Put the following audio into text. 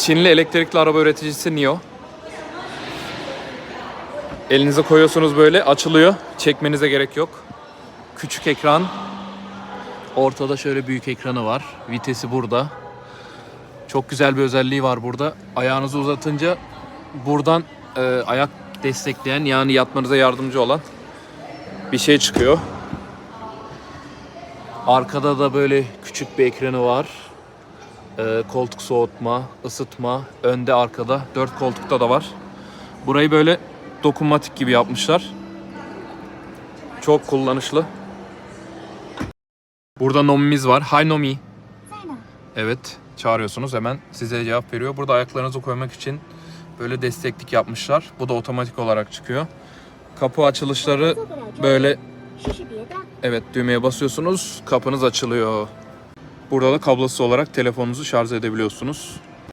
Çinli elektrikli araba üreticisi NIO. Elinize koyuyorsunuz böyle açılıyor. Çekmenize gerek yok. Küçük ekran. Ortada şöyle büyük ekranı var. Vitesi burada. Çok güzel bir özelliği var burada. Ayağınızı uzatınca buradan e, ayak destekleyen yani yatmanıza yardımcı olan bir şey çıkıyor. Arkada da böyle küçük bir ekranı var e, koltuk soğutma, ısıtma, önde arkada dört koltukta da var. Burayı böyle dokunmatik gibi yapmışlar. Çok kullanışlı. Burada Nomi'miz var. Hi Nomi. Evet çağırıyorsunuz hemen size cevap veriyor. Burada ayaklarınızı koymak için böyle desteklik yapmışlar. Bu da otomatik olarak çıkıyor. Kapı açılışları böyle evet düğmeye basıyorsunuz kapınız açılıyor. Burada da kablosuz olarak telefonunuzu şarj edebiliyorsunuz.